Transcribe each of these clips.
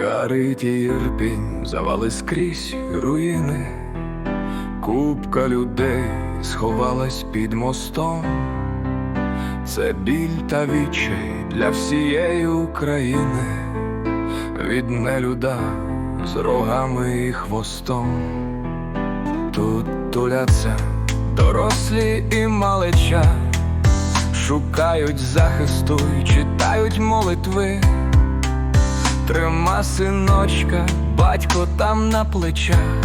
Старий ірпінь, завали скрізь руїни, купка людей сховалась під мостом. Це біль та відчай для всієї України, від нелюда з рогами і хвостом. Тут туляться дорослі і малеча, шукають захисту і читають молитви. Трима синочка, батько там на плечах,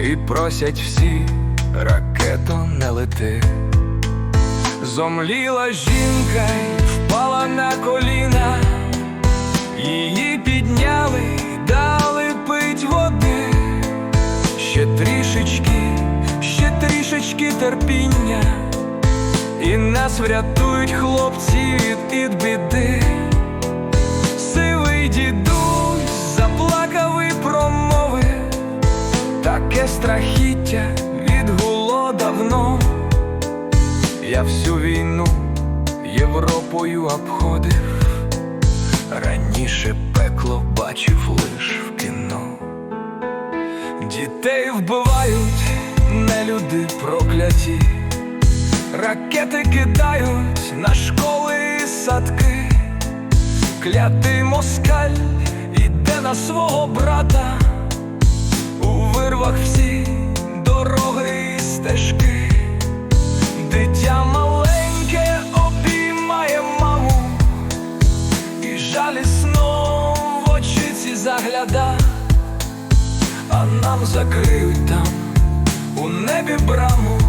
і просять всі, ракето не лети. Зомліла жінка й впала на коліна, її підняли, дали пить води, ще трішечки, ще трішечки терпіння, і нас врятують хлопці від біди. Таке страхіття відгуло давно. Я всю війну Європою обходив, раніше пекло бачив лиш в кіно. Дітей вбивають, не люди прокляті, ракети кидають на школи і садки. Клятий москаль іде на свого брата, вирвах всі дороги і стежки, дитя маленьке обіймає маму, і жалісно в очі ці загляда, а нам закриють там у небі браму,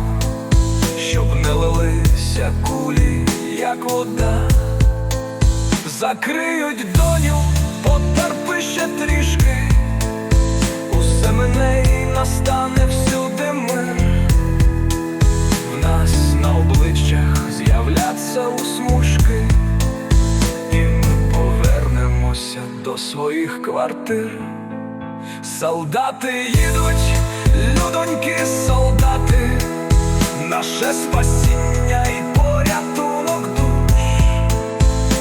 щоб не лилися кулі, як вода. Закриють доню, потерпи ще трішки, повернемося до своїх квартир. Солдати їдуть, людоньки, солдати, наше спасіння і порятунок душ.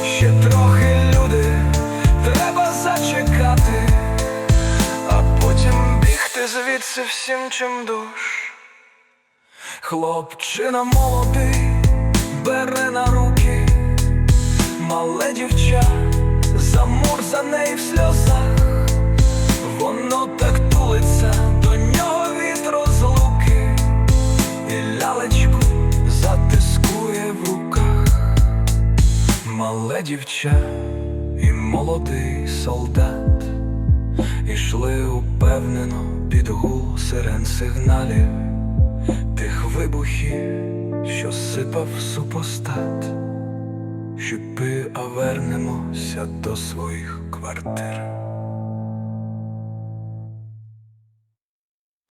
Ще трохи люди, треба зачекати, а потім бігти звідси всім чим душ. Хлопчина молодий бере на руки, мале дівча, замурзане й в сльозах, воно так тулиться до нього від розлуки, і лялечку затискує в руках. Мале дівча і молодий солдат ішли упевнено під гул сирен сигналів, тих вибухів, що сипав супостат, Щепи, а вернемося до своїх квартир.